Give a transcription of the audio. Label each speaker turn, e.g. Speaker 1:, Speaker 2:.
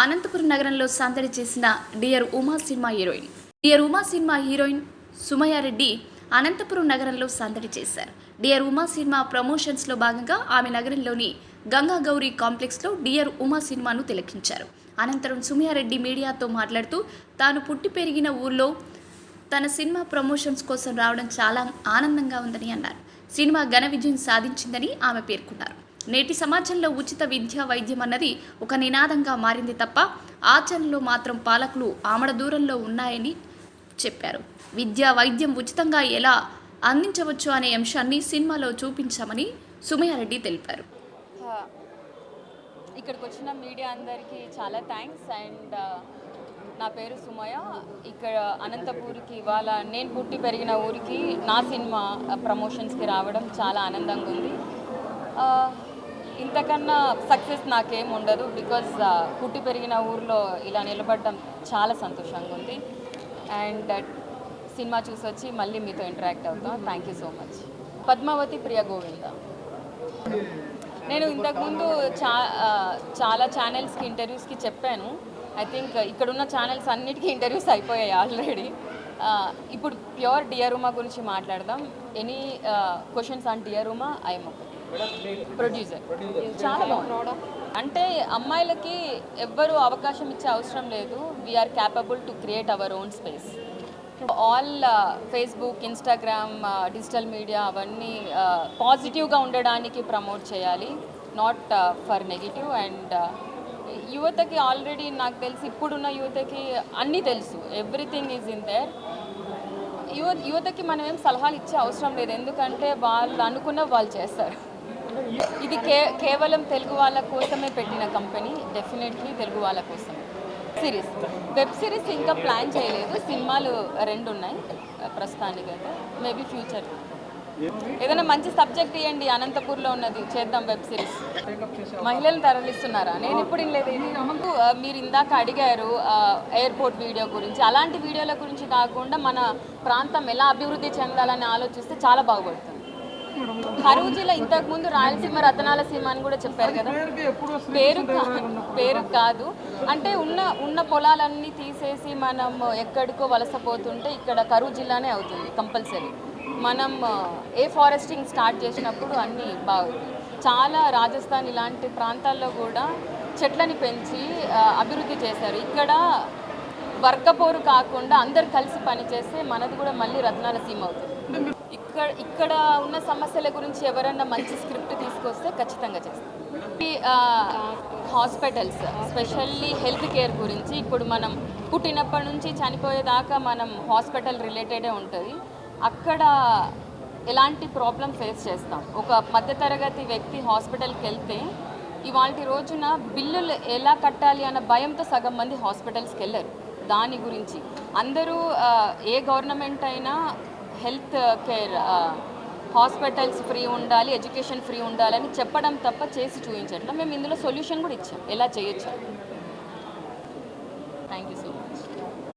Speaker 1: అనంతపురం నగరంలో సందడి చేసిన dear Uma cinema heroine. Dear Uma cinema heroine Sumaya Reddy Anantapuram నగరంలో సందడి చేశారు. డియర్ ఉమా సినిమా ప్రమోషన్స్లో భాగంగా ఆమె నగరంలోని గంగా గౌరీ కాంప్లెక్స్లో డియర్ ఉమా సినిమాను తిలకించారు. అనంతరం సుమయారెడ్డి మీడియాతో మాట్లాడుతూ తాను పుట్టి పెరిగిన ఊర్లో తన సినిమా ప్రమోషన్స్ కోసం రావడం చాలా ఆనందంగా ఉందని అన్నారు. సినిమా ఘన విజయం సాధించిందని ఆమె పేర్కొన్నారు. నేటి సమాజంలో ఉచిత విద్య వైద్యం అన్నది ఒక నినాదంగా మారింది తప్ప ఆచరణలో మాత్రం పాలకులు ఆమడ దూరంలో ఉన్నాయని చెప్పారు. విద్య వైద్యం ఉచితంగా ఎలా అందించవచ్చు అనే అంశాన్ని సినిమాలో చూపించామని సుమయారెడ్డి తెలిపారు.
Speaker 2: ఇక్కడికి వచ్చిన మీడియా అందరికీ చాలా థ్యాంక్స్ అండ్ నా పేరు సుమయ. ఇక్కడ అనంతపూర్కి ఇవాళ నేను పుట్టి పెరిగిన ఊరికి నా సినిమా ప్రమోషన్స్కి రావడం చాలా ఆనందంగా ఉంది. ఇంతకన్నా సక్సెస్ నాకేం ఉండదు బికాజ్ uh, పుట్టి పెరిగిన ఊర్లో ఇలా నిలబడడం చాలా సంతోషంగా ఉంది. అండ్ uh, సినిమా చూసి వచ్చి మళ్ళీ మీతో ఇంటరాక్ట్ అవుతాం. Thank you so much Padmavati ప్రియ గోవింద. నేను ఇంతకుముందు చా uh, చాలా ఛానల్స్కి ఇంటర్వ్యూస్కి చెప్పాను. ఐ థింక్ ఇక్కడున్న ఛానల్స్ అన్నిటికీ ఇంటర్వ్యూస్ అయిపోయాయి ఆల్రెడీ ఇప్పుడు ప్యూర్ డియరుమా గురించి మాట్లాడదాం. Any questions on డియరుమా I'm producer. చాలా బాగుంది. అంటే అమ్మాయిలకి ఎవ్వరు అవకాశం ఇచ్చే అవసరం లేదు. We are capable to create our own space all Facebook Instagram digital media అవన్నీ uh, పాజిటివ్గా ఉండడానికి ప్రమోట్ చేయాలి. నాట్ ఫర్ నెగిటివ్ అండ్ యువతకి ఆల్రెడీ నాకు తెలిసి ఇప్పుడున్న యువతకి అన్నీ తెలుసు. ఎవ్రీథింగ్ ఈజ్ ఇన్ దేర్ యువ యువతకి మనం ఏం సలహాలు ఇచ్చే అవసరం లేదు. ఎందుకంటే వాళ్ళు అనుకున్న వాళ్ళు చేస్తారు. ఇది కే కేవలం తెలుగు వాళ్ళ కోసమే పెట్టిన కంపెనీ డెఫినెట్లీ తెలుగు వాళ్ళ కోసం సిరీస్. వెబ్ సిరీస్ ఇంకా ప్లాన్ చేయలేదు. సినిమాలు రెండు ఉన్నాయి ప్రస్తుతానికి అయితే. Maybe future. ఏదైనా మంచి సబ్జెక్ట్ ఇవ్వండి అనంతపూర్లో ఉన్నది. చేద్దాం వెబ్ సిరీస్. మహిళలను తరలిస్తున్నారా? నేను ఇప్పుడు లేదు. ఇది మీరు ఇందాక అడిగారు ఎయిర్పోర్ట్ వీడియో గురించి. అలాంటి వీడియోల గురించి కాకుండా మన ప్రాంతం ఎలా అభివృద్ధి చెందాలని ఆలోచిస్తే చాలా బాగుపడుతుంది. కరువు జిల్లా ఇంతకు ముందు రాయలసీమ రతనాల సీమ అని కూడా చెప్పారు కదా. పేరు పేరు కాదు. అంటే ఉన్న ఉన్న పొలాలన్నీ తీసేసి మనం ఎక్కడికో వలసపోతుంటే ఇక్కడ కరువు జిల్లానే అవుతుంది కంపల్సరీ. మనం ఏ ఫారెస్టింగ్ స్టార్ట్ చేసినప్పుడు అన్నీ బాగుంది చాలా రాజస్థాన్ ఇలాంటి ప్రాంతాల్లో కూడా చెట్లని పెంచి అభివృద్ధి చేశారు. ఇక్కడ వర్గపోరు కాకుండా అందరు కలిసి పనిచేస్తే మనది కూడా మళ్ళీ రత్నాల సీమ అవుతుంది. ఇక్కడ ఇక్కడ ఉన్న సమస్యల గురించి ఎవరన్నా మంచి స్క్రిప్ట్ తీసుకొస్తే ఖచ్చితంగా చేస్తాం. హాస్పిటల్స్ స్పెషల్లీ హెల్త్ కేర్ గురించి ఇప్పుడు మనం పుట్టినప్పటి నుంచి చనిపోయేదాకా మనం హాస్పిటల్ రిలేటెడే ఉంటుంది. అక్కడ ఎలాంటి ప్రాబ్లం ఫేస్ చేస్తాం. ఒక మధ్యతరగతి వ్యక్తి హాస్పిటల్కి వెళ్తే ఇవాళ రోజున బిల్లులు ఎలా కట్టాలి అన్న భయంతో సగం మంది హాస్పిటల్స్కి వెళ్ళరు. దాని గురించి అందరూ ఏ గవర్నమెంట్ అయినా హెల్త్ కేర్ హాస్పిటల్స్ ఫ్రీ ఉండాలి ఎడ్యుకేషన్ ఫ్రీ ఉండాలని చెప్పడం తప్ప చేసి చూపించట్లా మేము ఇందులో సొల్యూషన్ కూడా ఇచ్చాం. ఎలా చేయొచ్చు? Thank you so much